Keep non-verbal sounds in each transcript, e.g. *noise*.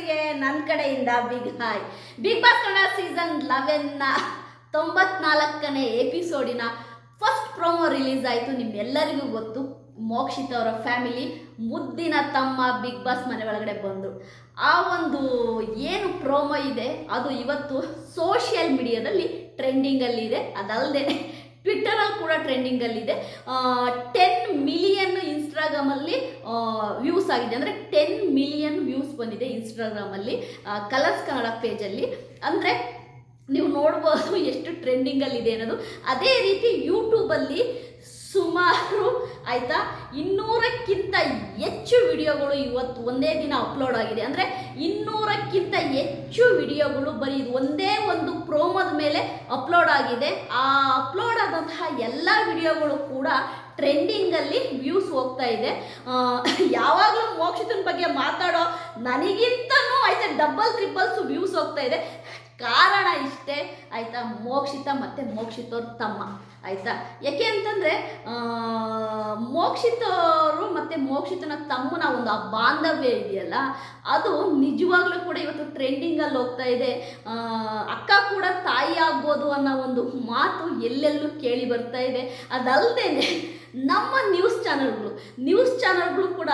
ವ್ಯೂವರ್ಸಿಗೆ ನನ್ನ ಕಡೆಯಿಂದ big hi. Big boss Kannada season ಲೆವೆನ್ನ ತೊಂಬತ್ನಾಲ್ಕನೇ ಎಪಿಸೋಡಿನ ಫಸ್ಟ್ ಪ್ರೋಮೋ ರಿಲೀಸ್ ಆಯಿತು. ನಿಮ್ಮೆಲ್ಲರಿಗೂ ಗೊತ್ತು, ಮೋಕ್ಷಿತ್ ಅವರ ಫ್ಯಾಮಿಲಿ ಮುದ್ದಿನ ತಮ್ಮ ಬಿಗ್ ಬಾಸ್ ಮನೆ ಒಳಗಡೆ ಬಂದರು. ಆ ಒಂದು ಏನು ಪ್ರೋಮೋ ಇದೆ, ಅದು ಇವತ್ತು ಸೋಷಿಯಲ್ ಮೀಡಿಯಾದಲ್ಲಿ ಟ್ರೆಂಡಿಂಗಲ್ಲಿದೆ ಅದಲ್ಲದೆ ಟ್ವಿಟ್ಟರಲ್ಲಿ ಕೂಡ ಟ್ರೆಂಡಿಂಗಲ್ಲಿದೆ ಟೆನ್ ಮಿಲಿಯನ್ ಇನ್ಸ್ಟಾಗ್ರಾಮಲ್ಲಿ ವ್ಯೂಸ್ ಆಗಿದೆ. ಅಂದರೆ ಟೆನ್ ಮಿಲಿಯನ್ ವ್ಯೂಸ್ ಬಂದಿದೆ ಇನ್ಸ್ಟಾಗ್ರಾಮಲ್ಲಿ ಕಲರ್ಸ್ ಕನ್ನಡ ಪೇಜಲ್ಲಿ ಅಂದರೆ ನೀವು ನೋಡ್ಬೋದು ಎಷ್ಟು ಟ್ರೆಂಡಿಂಗಲ್ಲಿದೆ ಅನ್ನೋದು. ಅದೇ ರೀತಿ ಯೂಟ್ಯೂಬಲ್ಲಿ ಸುಮಾರು ಆಯಿತಾ? ಇನ್ನೂರಕ್ಕಿಂತ ಹೆಚ್ಚು ವಿಡಿಯೋಗಳು ಇವತ್ತು ಒಂದೇ ದಿನ ಅಪ್ಲೋಡ್ ಆಗಿದೆ. ಅಂದರೆ ಇನ್ನೂರಕ್ಕಿಂತ ಹೆಚ್ಚು ವಿಡಿಯೋಗಳು ಬರೀ ಒಂದೇ ಒಂದು ಪ್ರೋಮೋದ ಮೇಲೆ ಅಪ್ಲೋಡ್ ಆಗಿದೆ. ಆ ಅಪ್ಲೋಡ್ ಆದಂತಹ ಎಲ್ಲ ವಿಡಿಯೋಗಳು ಕೂಡ ಟ್ರೆಂಡಿಂಗಲ್ಲಿ ವ್ಯೂಸ್ ಹೋಗ್ತಾ ಇದೆ. ಯಾವಾಗಲೂ ಮೋಕ್ಷಿತನ ಬಗ್ಗೆ ಮಾತಾಡೋ ನನಗಿಂತನೂ, ಆಯ್ತಾ ಡಬಲ್ ತ್ರಿಬಲ್ಸ್ ವ್ಯೂಸ್ ಹೋಗ್ತಾ ಇದೆ. ಕಾರಣ ಇಷ್ಟೇ, ಆಯಿತಾ? ಮೋಕ್ಷಿತ ಮತ್ತು ಮೋಕ್ಷಿತೋರ್ ತಮ್ಮ, ಆಯಿತಾ? ಯಾಕೆ ಅಂತಂದರೆ ಮೋಕ್ಷಿತರು ಮತ್ತು ಮೋಕ್ಷಿತನ ತಮ್ಮನ ಒಂದು ಆ ಬಾಂಧವ್ಯ ಇದೆಯಲ್ಲ, ಅದು ನಿಜವಾಗ್ಲೂ ಕೂಡ ಇವತ್ತು ಟ್ರೆಂಡಿಂಗಲ್ಲಿ ಹೋಗ್ತಾ ಇದೆ. ಅಕ್ಕ ಕೂಡ ತಾಯಿ ಆಗ್ಬೋದು ಅನ್ನೋ ಒಂದು ಮಾತು ಎಲ್ಲೆಲ್ಲೂ ಕೇಳಿ ಬರ್ತಾ ಇದೆ. ಅದಲ್ಲದೆ ನಮ್ಮ ನ್ಯೂಸ್ ಚಾನಲ್ಗಳು ನ್ಯೂಸ್ ಚಾನಲ್ಗಳು ಕೂಡ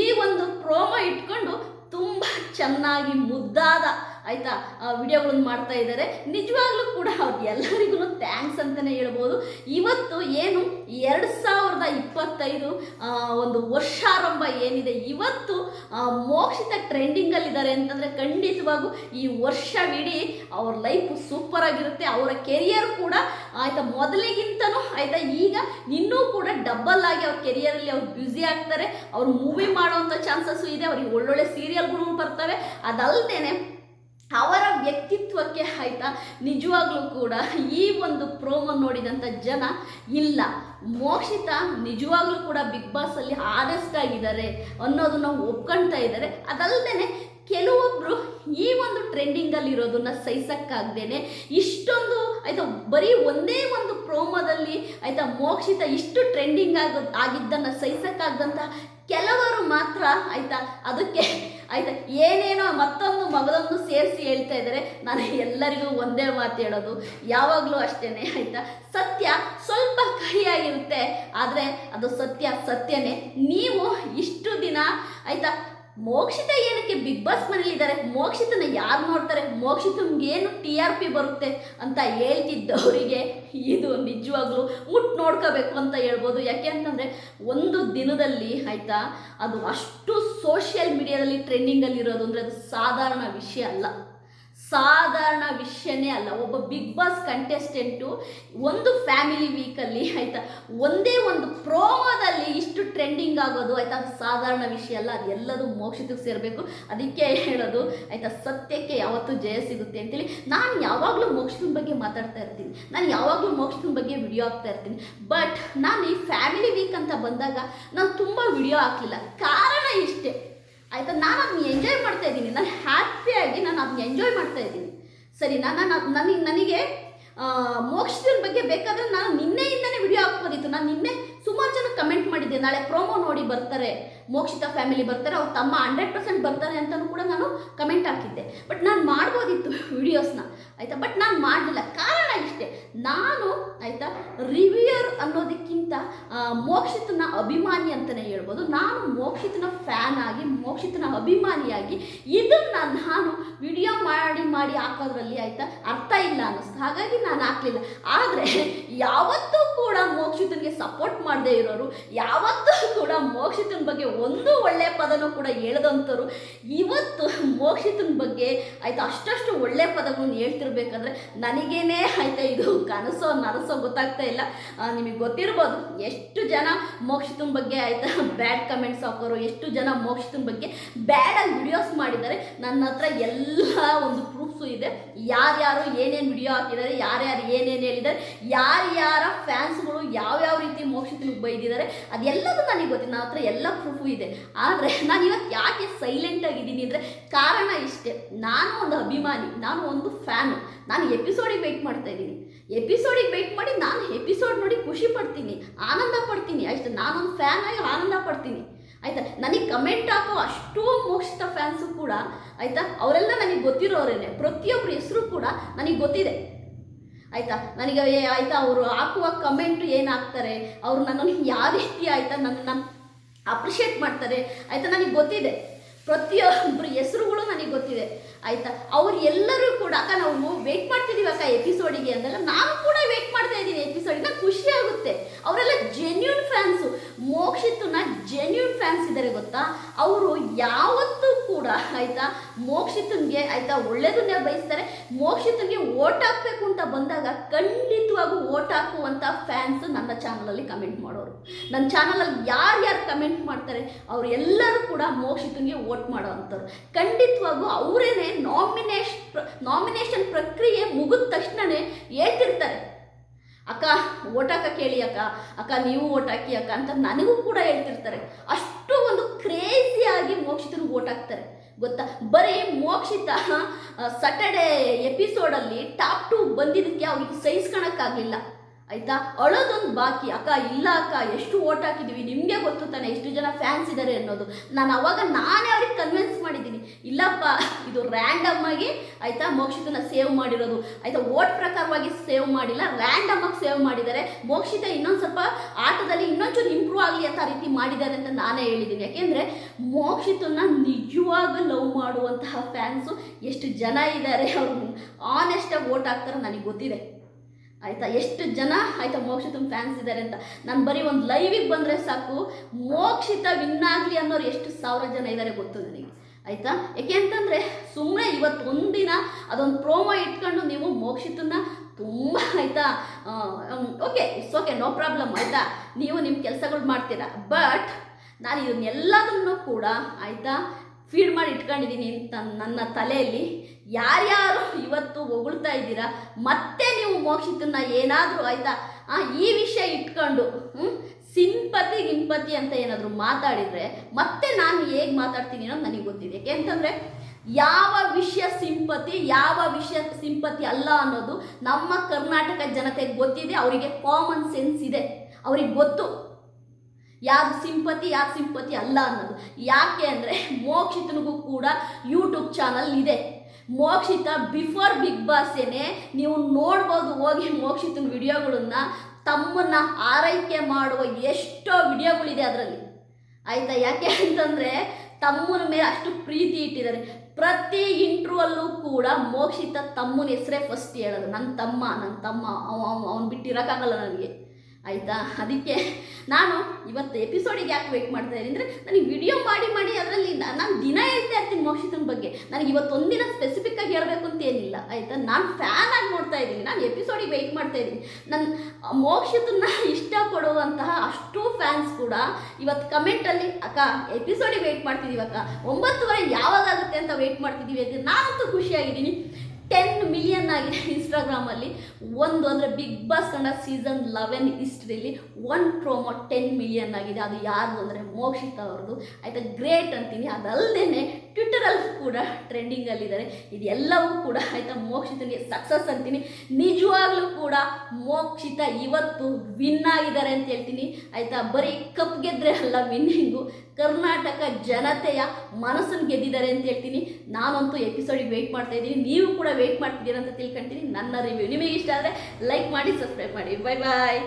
ಈ ಒಂದು ಪ್ರೋಮೋ ಇಟ್ಕೊಂಡು ತುಂಬ ಚೆನ್ನಾಗಿ ಮುದ್ದಾದ ಆಯಿತಾ? ವಿಡಿಯೋಗಳನ್ನು ಮಾಡ್ತಾ ಇದ್ದಾರೆ. ನಿಜವಾಗ್ಲೂ ಕೂಡ ಅವ್ರು ಎಲ್ಲರಿಗೂ ಥ್ಯಾಂಕ್ಸ್ ಅಂತಲೇ ಹೇಳ್ಬೋದು. ಇವತ್ತು ಏನು? ಎರಡು ಸಾವಿರದ ಇಪ್ಪತ್ತೈದು ಒಂದು ವರ್ಷಾರಂಭ ಏನಿದೆ? ಇವತ್ತು ಮೋಕ್ಷಿತ ಟ್ರೆಂಡಿಂಗಲ್ಲಿದ್ದಾರೆ ಅಂತಂದರೆ ಖಂಡಿತವಾಗೂ ಈ ವರ್ಷವಿಡೀ ಅವ್ರ ಲೈಫ್ ಸೂಪರ್ ಆಗಿರುತ್ತೆ. ಅವರ ಕೆರಿಯರ್ ಕೂಡ ಆಯಿತಾ, ಮೊದಲಿಗಿಂತನೂ ಆಯಿತಾ, ಈಗ ಇನ್ನೂ ಕೂಡ ಡಬಲ್ ಆಗಿ ಅವ್ರ ಕೆರಿಯರಲ್ಲಿ ಅವ್ರು ಬ್ಯುಸಿ ಆಗ್ತಾರೆ. ಅವ್ರು ಮೂವಿ ಮಾಡೋವಂಥ ಚಾನ್ಸಸ್ಸು ಇದೆ. ಅವ್ರಿಗೆ ಒಳ್ಳೊಳ್ಳೆ ಸೀರಿಯಲ್ಗಳು ಬರ್ತವೆ. ಅದಲ್ಲದೆ ಅವರ ವ್ಯಕ್ತಿತ್ವಕ್ಕೆ ಆಯಿತಾ? ನಿಜವಾಗ್ಲೂ ಕೂಡ ಈ ಒಂದು ಪ್ರೋಮೋ ನೋಡಿದಂಥ ಜನ ಇಲ್ಲ. ಮೋಕ್ಷಿತ ನಿಜವಾಗ್ಲೂ ಕೂಡ ಬಿಗ್ ಬಾಸಲ್ಲಿ ಆನೆಸ್ಟ್ ಆಗಿದ್ದಾರೆ ಅನ್ನೋದನ್ನ ಒಪ್ಕೊಳ್ತಾ ಇದ್ದಾರೆ. ಅದಲ್ಲದೆ ಕೆಲವೊಬ್ಬರು ಈ ಒಂದು ಟ್ರೆಂಡಿಂಗಲ್ಲಿ ಇರೋದನ್ನ ಸಹಿಸಕ್ಕಾಗ್ದೇನೆ ಇಷ್ಟೊಂದು ಆಯಿತಾ ಬರೀ ಒಂದೇ ಒಂದು ಪ್ರೋಮೋದಲ್ಲಿ ಆಯಿತಾ ಮೋಕ್ಷಿತ ಇಷ್ಟು ಟ್ರೆಂಡಿಂಗ್ ಆಗೋ ಆಗಿದ್ದನ್ನು ಸಹಿಸಕ್ಕಾಗ್ದಂಥ ಕೆಲವರು ಮಾತ್ರ ಆಯಿತಾ, ಅದಕ್ಕೆ ಆಯಿತಾ, ಏನೇನೋ ಮತ್ತೊಂದು ಮಗದೊಂದು ಸೇರಿಸಿ ಹೇಳ್ತಾ ಇದ್ದಾರೆ. ನಾನು ಎಲ್ಲರಿಗೂ ಒಂದೇ ಮಾತು ಹೇಳೋದು, ಯಾವಾಗಲೂ ಅಷ್ಟೇ ಆಯಿತಾ? ಸತ್ಯ ಸ್ವಲ್ಪ ಕಹಿಯಾಗಿರುತ್ತೆ, ಆದರೆ ಅದು ಸತ್ಯ ಸತ್ಯನೇ. ನೀವು ಇಷ್ಟು ದಿನ, ಆಯಿತಾ ಮೋಕ್ಷಿತ ಏನಕ್ಕೆ ಬಿಗ್ ಬಾಸ್ ಮನೇಲಿದ್ದಾರೆ? ಮೋಕ್ಷಿತನ ಯಾರು ನೋಡ್ತಾರೆ? ಮೋಕ್ಷಿತನ್ಗೆ ಏನು ಟಿ ಆರ್ ಪಿ ಬರುತ್ತೆ ಅಂತ ಹೇಳ್ತಿದ್ದವರಿಗೆ ಇದು ನಿಜವಾಗ್ಲೂ ಮುಟ್ ನೋಡ್ಕೋಬೇಕು ಅಂತ ಹೇಳ್ಬೋದು. ಯಾಕೆ ಅಂತಂದರೆ ಒಂದು ದಿನದಲ್ಲಿ ಆಯಿತಾ, ಅದು ಅಷ್ಟು ಸೋಷಿಯಲ್ ಮೀಡಿಯಾದಲ್ಲಿ ಟ್ರೆಂಡಿಂಗಲ್ಲಿರೋದು ಅಂದರೆ ಅದು ಸಾಧಾರಣ ವಿಷಯ ಅಲ್ಲ. ಸಾಧಾರಣ ವಿಷಯನೇ ಅಲ್ಲ. ಒಬ್ಬ ಬಿಗ್ ಬಾಸ್ ಕಂಟೆಸ್ಟೆಂಟು ಒಂದು ಫ್ಯಾಮಿಲಿ ವೀಕಲ್ಲಿ ಆಯಿತಾ, ಒಂದೇ ಒಂದು ಪ್ರೋಮೋದಲ್ಲಿ ಇಷ್ಟು ಟ್ರೆಂಡಿಂಗ್ ಆಗೋದು ಆಯಿತಾ ಸಾಧಾರಣ ವಿಷಯ ಅಲ್ಲ, ಅದು ಎಲ್ಲದೂ ಮೋಕ್ಷಿತಕ್ಕೆ ಸೇರಬೇಕು. ಅದಕ್ಕೆ ಹೇಳೋದು ಆಯಿತಾ, ಸತ್ಯಕ್ಕೆ ಯಾವತ್ತೂ ಜಯ ಸಿಗುತ್ತೆ ಅಂತೇಳಿ. ನಾನು ಯಾವಾಗಲೂ ಮೋಕ್ಷದ ಬಗ್ಗೆ ಮಾತಾಡ್ತಾ ಇರ್ತೀನಿ. ನಾನು ಯಾವಾಗಲೂ ಮೋಕ್ಷದ ಬಗ್ಗೆ ವಿಡಿಯೋ ಹಾಕ್ತಾ ಇರ್ತೀನಿ. ಬಟ್ ನಾನು ಈ ಫ್ಯಾಮಿಲಿ ವೀಕ್ ಅಂತ ಬಂದಾಗ ನಾನು ತುಂಬ ವಿಡಿಯೋ ಹಾಕಲಿಲ್ಲ. ಕಾರಣ ಇಷ್ಟೇ. ಆಯಿತಾ? ನಾನು ಅದನ್ನ ಎಂಜಾಯ್ ಮಾಡ್ತಾ ಇದ್ದೀನಿ. ನಾನು ಹ್ಯಾಪಿಯಾಗಿ ನಾನು ಅದನ್ನ ಎಂಜಾಯ್ ಮಾಡ್ತಾ ಇದ್ದೀನಿ. ಸರಿನಾ? ನಾನು ನನಗೆ ನನಗೆ ನನಗೆ ಮೋಕ್ಷದ ಬಗ್ಗೆ ಬೇಕಾದರೆ ನಾನು ನಿನ್ನೆಯಿಂದನೇ ವಿಡಿಯೋ ಹಾಕ್ಬೋದಿತ್ತು. ನಾನು ನಿನ್ನೆ ಸುಮಾರು ಜನ ಕಮೆಂಟ್ ಮಾಡಿದ್ದೆ. ನಾಳೆ ಪ್ರೋಮೋ ನೋಡಿ ಬರ್ತಾರೆ. ಮೋಕ್ಷಿತ ಫ್ಯಾಮಿಲಿ ಬರ್ತಾರೆ. ಅವ್ರ ತಮ್ಮ ಹಂಡ್ರೆಡ್ ಪರ್ಸೆಂಟ್ ಬರ್ತಾರೆ ಅಂತಲೂ ಕೂಡ ನಾನು ಕಮೆಂಟ್ ಹಾಕಿದ್ದೆ. ಬಟ್ ನಾನು ಮಾಡ್ಬೋದಿತ್ತು ವಿಡಿಯೋಸ್ನ ಆಯಿತಾ? ಬಟ್ ನಾನು ಮಾಡಲಿಲ್ಲ. ಕಾರಣ ಇಷ್ಟೇ. ನಾನು ಆಯಿತಾ ರಿವ್ಯೂಯರ್ ಅನ್ನೋದಕ್ಕಿಂತ ಮೋಕ್ಷಿತನ ಅಭಿಮಾನಿ ಅಂತಲೇ ಹೇಳ್ಬೋದು. ನಾನು ಮೋಕ್ಷಿತನ ಫ್ಯಾನ್ ಆಗಿ, ಮೋಕ್ಷಿತನ ಅಭಿಮಾನಿಯಾಗಿ ಇದನ್ನು ನಾನು ವಿಡಿಯೋ ಮಾಡಿ ಮಾಡಿ ಹಾಕೋದ್ರಲ್ಲಿ ಆಯಿತಾ ಅರ್ಥ ಇಲ್ಲ ಅನ್ನಿಸ್ತು. ಹಾಗಾಗಿ ನಾನು ಹಾಕಲಿಲ್ಲ. ಆದರೆ ಯಾವತ್ತೂ ಕೂಡ ಮೋಕ್ಷಿತನಿಗೆ ಸಪೋರ್ಟ್ ಮಾಡದೇ ಇರೋರು, ಯಾವತ್ತೂ ಕೂಡ ಮೋಕ್ಷಿತನ ಬಗ್ಗೆ ಒಂದು ಒಳ್ಳೆಯ ಪದನೂ ಕೂಡ ಹೇಳ್ದಂಥವ್ರು ಇವತ್ತು ಮೋಕ್ಷಿತನ ಬಗ್ಗೆ ಆಯಿತಾ ಅಷ್ಟಷ್ಟು ಒಳ್ಳೆ ಪದಗಳನ್ನು ಹೇಳ್ತಿರ್ಬೇಕಂದ್ರೆ ನನಗೇನೆ ಆಯಿತಾ ಇದು ಕನಸೋ ನನಸೋ ಗೊತ್ತಾಗ್ತಾ ಇಲ್ಲ. ನಿಮಗೆ ಗೊತ್ತಿರ್ಬೋದು ಎಷ್ಟು ಜನ ಮೋಕ್ಷಿತನ ಬಗ್ಗೆ ಆಯಿತಾ ಬ್ಯಾಡ್ ಕಮೆಂಟ್ಸ್ ಹಾಕೋರು, ಎಷ್ಟು ಜನ ಮೋಕ್ಷಿತನ ಬಗ್ಗೆ ಬ್ಯಾಡಾಗಿ ವಿಡಿಯೋಸ್ ಮಾಡಿದ್ದಾರೆ. ನನ್ನ ಹತ್ರ ಎಲ್ಲ ಒಂದು ಪ್ರೂಫ್ಸು ಇದೆ. ಯಾರ್ಯಾರು ಏನೇನು ವಿಡಿಯೋ ಹಾಕಿದ್ದಾರೆ, ಯಾರ್ಯಾರು ಏನೇನು ಹೇಳಿದ್ದಾರೆ ಯಾರ್ಯಾರ ಫ್ಯಾನ್ಸ್ಗಳು ಯಾವ್ಯಾವ ರೀತಿ ಮೋಕ್ಷಿತನಿಗೆ ಬೈದಿದ್ದಾರೆ ಅದೆಲ್ಲದೂ ನನಗೆ ಗೊತ್ತಿದೆ ನನ್ನ ಹತ್ರ ಎಲ್ಲ ಪ್ರೂಫು ಇದೆ. ಆದರೆ *laughs* ನಾನು ಇವತ್ತು ಯಾಕೆ ಸೈಲೆಂಟ್ ಆಗಿದ್ದೀನಿ ಅಂದರೆ ಕಾರಣ ಇಷ್ಟೇ. ನಾನು ಒಂದು ಅಭಿಮಾನಿ, ನಾನು ಒಂದು ಫ್ಯಾನು ನಾನು ಎಪಿಸೋಡಿಗೆ ವೆಯ್ಟ್ ಮಾಡ್ತಾ ಇದ್ದೀನಿ. ಎಪಿಸೋಡಿಗೆ ವೆಯ್ಟ್ ಮಾಡಿ ನಾನು ಎಪಿಸೋಡ್ ನೋಡಿ ಖುಷಿ ಪಡ್ತೀನಿ, ಆನಂದ ಪಡ್ತೀನಿ. ಅಷ್ಟೇ ನಾನೊಂದು ಫ್ಯಾನ್ ಆಗಿ ಆನಂದ ಪಡ್ತೀನಿ. ಆಯ್ತಾ? ನನಗೆ ಕಮೆಂಟ್ ಹಾಕೋ ಅಷ್ಟೂ ಮೋಕ್ಷಿತ ಫ್ಯಾನ್ಸು ಕೂಡ, ಆಯ್ತಾ? ಅವರೆಲ್ಲ ನನಗೆ ಗೊತ್ತಿರೋರೇನೆ. ಪ್ರತಿಯೊಬ್ಬರ ಹೆಸರು ಕೂಡ ನನಗೆ ಗೊತ್ತಿದೆ. ಆಯ್ತಾ? ನನಗೆ ಆಯ್ತಾ ಅವರು ಹಾಕುವ ಕಮೆಂಟ್ ಏನು ಹಾಕ್ತಾರೆ? ಅವರು ನನ್ನನ್ನು ಯಾವ ರೀತಿ ಆಯ್ತಾ ನನ್ನನ್ನು ಅಪ್ರಿಷಿಯೇಟ್ ಮಾಡ್ತಾರೆ? ಆಯ್ತಾ, ನನಗೆ ಗೊತ್ತಿದೆ. ಪ್ರತಿಯೊಬ್ಬರು ಹೆಸರುಗಳು ನನಗೆ ಗೊತ್ತಿದೆ. ಆಯ್ತಾ? ಅವ್ರು ಎಲ್ಲರೂ ಕೂಡ, ಅಕ್ಕ ನಾವು ವೇಟ್ ಮಾಡ್ತಿದ್ದೀವಿ ಅಕ್ಕ ಎಪಿಸೋಡಿಗೆ ಅಂದಾಗ ನಾನು ಕೂಡ ವೇಟ್ ಮಾಡ್ತಾ ಇದ್ದೀನಿ ಎಪಿಸೋಡಿಗೆ ಖುಷಿ ಆಗುತ್ತೆ. ಅವರೆಲ್ಲ ಜೆನ್ಯೂನ್ ಫ್ಯಾನ್ಸು ಮೋಕ್ಷಿತನ ಜೆನ್ಯೂನ್ ಫ್ಯಾನ್ಸ್ ಇದ್ದಾರೆ ಗೊತ್ತಾ? ಅವರು ಯಾವತ್ತೂ ಆಯ್ತಾ? ಮೋಕ್ಷಿತನ್ಗೆ, ಆಯ್ತಾ, ಒಳ್ಳೇದನ್ನೇ ಬಯಸ್ತಾರೆ. ಮೋಕ್ಷಿತನ್ಗೆ ಓಟ್ ಹಾಕ್ಬೇಕು ಅಂತ ಬಂದಾಗ ಖಂಡಿತವಾಗೂ ಓಟ್ ಹಾಕುವಂಥ ಫ್ಯಾನ್ಸ್ ನನ್ನ ಚಾನಲಲ್ಲಿ ಕಮೆಂಟ್ ಮಾಡೋರು. ನನ್ನ ಚಾನಲಲ್ಲಿ ಯಾರು ಕಮೆಂಟ್ ಮಾಡ್ತಾರೆ ಅವ್ರು ಎಲ್ಲರೂ ಕೂಡ ಮೋಕ್ಷಿತನ್ಗೆ ಓಟ್ ಮಾಡೋ ಅಂಥವ್ರು. ಖಂಡಿತವಾಗೂ ಅವರೇನೆ ನಾಮಿನೇಷ್ ನಾಮಿನೇಷನ್ ಪ್ರಕ್ರಿಯೆ ಮುಗಿದ ತಕ್ಷಣವೇ ಹೇಳ್ತಿರ್ತಾರೆ. ಅಕ್ಕ, ಓಟ್ ಹಾಕ ಕೇಳಿ ಅಕ್ಕ. ಅಕ್ಕ, ನೀವು ಓಟ್ ಹಾಕಿ ಅಕ್ಕ ಅಂತ ನನಗೂ ಕೂಡ ಹೇಳ್ತಿರ್ತಾರೆ. ಅಷ್ಟು ಒಂದು ಕ್ರೇಜಿಯಾಗಿ ಮೋಕ್ಷಿತರು ಓಟ್ ಹಾಕ್ತಾರೆ. ಗೊತ್ತಾ? ಬರೀ ಮೋಕ್ಷಿತ ಸಟರ್ಡೆ ಎಪಿಸೋಡಲ್ಲಿ ಟಾಪ್ ಟು ಬಂದಿದ್ದಕ್ಕೆ ಅವ್ರಿಗೆ ಸಹಿಸ್ಕೊಳಕ್ಕಾಗಲಿಲ್ಲ ಆಯ್ತಾ? ಅಳೋದೊಂದು ಬಾಕಿ. ಅಕ್ಕ, ಇಲ್ಲ ಅಕ್ಕ, ಎಷ್ಟು ಓಟ್ ಹಾಕಿದ್ದೀವಿ ನಿಮಗೆ ಗೊತ್ತು ತಾನೆ ಎಷ್ಟು ಜನ ಫ್ಯಾನ್ಸ್ ಇದ್ದಾರೆ ಅನ್ನೋದು. ನಾನು ಅವಾಗ ನಾನೇ ಅವ್ರಿಗೆ ಕನ್ವಿನ್ಸ್ ಮಾಡಿದ್ದೀನಿ. ಇಲ್ಲಪ್ಪ, ಇದು ರ್ಯಾಂಡಮ್ ಆಗಿ, ಆಯ್ತಾ, ಮೋಕ್ಷಿತನ ಸೇವ್ ಮಾಡಿರೋದು. ಆಯ್ತಾ, ಓಟ್ ಪ್ರಕಾರವಾಗಿ ಸೇವ್ ಮಾಡಿಲ್ಲ ರ್ಯಾಂಡಮ್ ಆಗಿ ಸೇವ್ ಮಾಡಿದ್ದಾರೆ. ಮೋಕ್ಷಿತ ಇನ್ನೊಂದು ಸ್ವಲ್ಪ ಆಟದಲ್ಲಿ ಇನ್ನೊಂಚೂರು ಇಂಪ್ರೂವ್ ಆಗಲಿ ಅಂತ ರೀತಿ ಮಾಡಿದ್ದಾರೆ ಅಂತ ನಾನೇ ಹೇಳಿದ್ದೀನಿ. ಯಾಕೆಂದರೆ ಮೋಕ್ಷಿತನ ನಿಜವಾಗ ಲವ್ ಮಾಡುವಂತಹ ಫ್ಯಾನ್ಸು ಎಷ್ಟು ಜನ ಇದ್ದಾರೆ ಅವರು. ಆನೆಸ್ಟಾಗಿ ಓಟ್ ಹಾಕ್ತಾರೆ ನನಗೆ ಗೊತ್ತಿದೆ. ಆಯಿತಾ? ಎಷ್ಟು ಜನ ಆಯಿತಾ ಮೋಕ್ಷಿತನ ಫ್ಯಾನ್ಸ್ ಇದ್ದಾರೆ ಅಂತ? ನಾನು ಬರೀ ಒಂದು ಲೈವಿಗೆ ಬಂದರೆ ಸಾಕು. ಮೋಕ್ಷಿತ ವಿನ್ ಅನ್ನೋರು ಎಷ್ಟು ಸಾವಿರ ಜನ ಇದ್ದಾರೆ ಗೊತ್ತು ನನಗೆ. ಆಯಿತಾ? ಯಾಕೆ ಅಂತಂದರೆ ಸುಮ್ಮನೆ ಇವತ್ತು ಒಂದಿನ ಅದೊಂದು ಪ್ರೋಮೋ ಇಟ್ಕೊಂಡು ನೀವು ಮೋಕ್ಷಿತನ ತುಂಬ ಆಯಿತಾ? Okay it's okay no problem ಆಯಿತಾ? ನೀವು ನಿಮ್ಮ ಕೆಲಸಗಳು ಮಾಡ್ತೀರಾ. ಬಟ್ ನಾನು ಇದನ್ನೆಲ್ಲದನ್ನು ಕೂಡ ಆಯಿತಾ ಫೀಡ್ ಮಾಡಿ ಇಟ್ಕೊಂಡಿದ್ದೀನಿ ಅಂತ ನನ್ನ ತಲೆಯಲ್ಲಿ. ಯಾರ್ಯಾರು ಇವತ್ತು ಹೊಗಳ್ತಾ ಇದ್ದೀರಾ? ಮತ್ತೆ ನೀವು ಮೋಕ್ಷಿತನ್ನ ಏನಾದರೂ ಆಯಿತಾ? ಈ ವಿಷಯ ಇಟ್ಕೊಂಡು ಸಿಂಪತಿ ಗಿಂಪತಿ ಅಂತ ಏನಾದರೂ ಮಾತಾಡಿದರೆ ಮತ್ತೆ ನಾನು ಹೇಗೆ ಮಾತಾಡ್ತೀನಿ ಅನ್ನೋದು ನನಗೆ ಗೊತ್ತಿದೆ. ಯಾಕೆ ಅಂತಂದರೆ ಯಾವ ವಿಷಯ ಸಿಂಪತಿ, ಯಾವ ವಿಷಯ ಸಿಂಪತಿ ಅಲ್ಲ ಅನ್ನೋದು ನಮ್ಮ ಕರ್ನಾಟಕ ಜನತೆಗೆ ಗೊತ್ತಿದೆ, ಅವರಿಗೆ ಕಾಮನ್ ಸೆನ್ಸ್ ಇದೆ, ಅವ್ರಿಗೆ ಗೊತ್ತು. ಯಾರು ಸಿಂಪತಿ ಯಾರು ಸಿಂಪತಿ ಅಲ್ಲ ಅನ್ನೋದು. ಯಾಕೆ ಅಂದರೆ ಮೋಕ್ಷಿತನಿಗೂ ಕೂಡ ಯೂಟ್ಯೂಬ್ ಚಾನಲ್ ಇದೆ. ಮೋಕ್ಷಿತ ಬಿಫೋರ್ ಬಿಗ್ ಬಾಸೇನೆ ನೀವು ನೋಡ್ಬೋದು ಹೋಗಿ ಮೋಕ್ಷಿತನ ವಿಡಿಯೋಗಳನ್ನ, ತಮ್ಮನ್ನ ಆರೈಕೆ ಮಾಡುವ ಎಷ್ಟೋ ವಿಡಿಯೋಗಳಿದೆ ಅದರಲ್ಲಿ. ಆಯ್ತಾ? ಯಾಕೆ ಅಂತಂದರೆ, ತಮ್ಮನ ಮೇಲೆ ಅಷ್ಟು ಪ್ರೀತಿ ಇಟ್ಟಿದ್ದಾರೆ. ಪ್ರತಿ ಇಂಟ್ರೂವಲ್ಲೂ ಕೂಡ ಮೋಕ್ಷಿತ ತಮ್ಮನ ಹೆಸರೇ ಫಸ್ಟ್ ಹೇಳೋದು. ನನ್ನ ತಮ್ಮ ನನ್ನ ತಮ್ಮ ಅವನು ಬಿಟ್ಟಿರೋಕ್ಕಾಗಲ್ಲ ನನಗೆ. ಆಯಿತಾ? ಅದಕ್ಕೆ ನಾನು ಇವತ್ತು ಎಪಿಸೋಡಿಗೆ ಯಾಕೆ ವೇಟ್ ಮಾಡ್ತಾ ಇದ್ದೀನಿ ಅಂದರೆ ನನಗೆ ವಿಡಿಯೋ ಮಾಡಿ ಮಾಡಿ ಅದರಲ್ಲಿ ನಾನು ದಿನ ಹೇಳ್ತಾ ಇರ್ತೀನಿ ಮೋಕ್ಷಿತನ ಬಗ್ಗೆ. ನನಗೆ ಇವತ್ತೊಂದಿನ ಸ್ಪೆಸಿಫಿಕ್ ಆಗಿ ಹೇಳಬೇಕು ಅಂತ ಏನಿಲ್ಲ, ಆಯಿತಾ? ನಾನು ಫ್ಯಾನ್ ಆಗಿ ನೋಡ್ತಾ ಇದ್ದೀನಿ. ನಾನು ಎಪಿಸೋಡಿಗೆ ವೆಯ್ಟ್ ಮಾಡ್ತಾ ಇದ್ದೀನಿ. ನನ್ನ ಮೋಕ್ಷಿತನ ಇಷ್ಟಪಡುವಂತಹ ಅಷ್ಟು ಫ್ಯಾನ್ಸ್ ಕೂಡ ಇವತ್ತು ಕಮೆಂಟಲ್ಲಿ ಅಕ್ಕ ಎಪಿಸೋಡಿಗೆ ವೆಯ್ಟ್ ಮಾಡ್ತಿದ್ದೀವಿ ಅಕ್ಕ ಒಂಬತ್ತುವರೆ ಯಾವಾಗಾಗುತ್ತೆ ಅಂತ ವೆಯ್ಟ್ ಮಾಡ್ತಿದ್ದೀವಿ ಅಂತ ನಾನಂತೂ ಖುಷಿಯಾಗಿದ್ದೀನಿ. ಟೆನ್ ಮಿಲಿಯನ್ ಆಗಿದೆ ಇನ್ಸ್ಟಾಗ್ರಾಮಲ್ಲಿ ಒಂದು ಅಂದರೆ ಬಿಗ್ ಬಾಸ್ ಕಂಡ ಸೀಸನ್ ಲೆವೆನ್ ಹಿಸ್ಟ್ರಿಲಿ ಒನ್ ಪ್ರೋಮೋ ಟೆನ್ ಮಿಲಿಯನ್ ಆಗಿದೆ. ಅದು ಯಾರ್ದು ಅಂದರೆ ಮೋಕ್ಷಿತ ಅವ್ರದ್ದು. ಆಯಿತಾ ಗ್ರೇಟ್ ಅಂತೀನಿ. ಅದಲ್ಲದೆ ಟ್ವಿಟರಲ್ಲಿ ಕೂಡ ಟ್ರೆಂಡಿಂಗಲ್ಲಿದ್ದಾರೆ ಇದೆಲ್ಲವೂ ಕೂಡ ಆಯಿತಾ ಮೋಕ್ಷಿತನಿಗೆ ಸಕ್ಸಸ್ ಅಂತೀನಿ. ನಿಜವಾಗ್ಲೂ ಕೂಡ ಮೋಕ್ಷಿತ ಇವತ್ತು ವಿನ್ ಆಗಿದ್ದಾರೆ ಅಂತ ಹೇಳ್ತೀನಿ. ಆಯಿತಾ, ಬರೀ ಕಪ್ ಗೆದ್ರೆ ಅಲ್ಲ ವಿನ್ನಿಂಗು ಕರ್ನಾಟಕ ಜನತೆಯ ಮನಸ್ಸನ್ನು ಗೆದ್ದಿದ್ದಾರೆ ಅಂತ ಹೇಳ್ತೀನಿ. ನಾನಂತೂ ಎಪಿಸೋಡಿಗೆ ವೆಯ್ಟ್ ಮಾಡ್ತಾ ಇದ್ದೀನಿ. ನೀವು ಕೂಡ ವೆಯ್ಟ್ ಮಾಡ್ತಿದ್ದೀರಾ ಅಂತ ತಿಳ್ಕೊಂತೀನಿ. ನನ್ನ ರಿವ್ಯೂ ನಿಮಗೆ ಇಷ್ಟ ಆದರೆ ಲೈಕ್ ಮಾಡಿ ಸಬ್ಸ್ಕ್ರೈಬ್ ಮಾಡಿ. Bye bye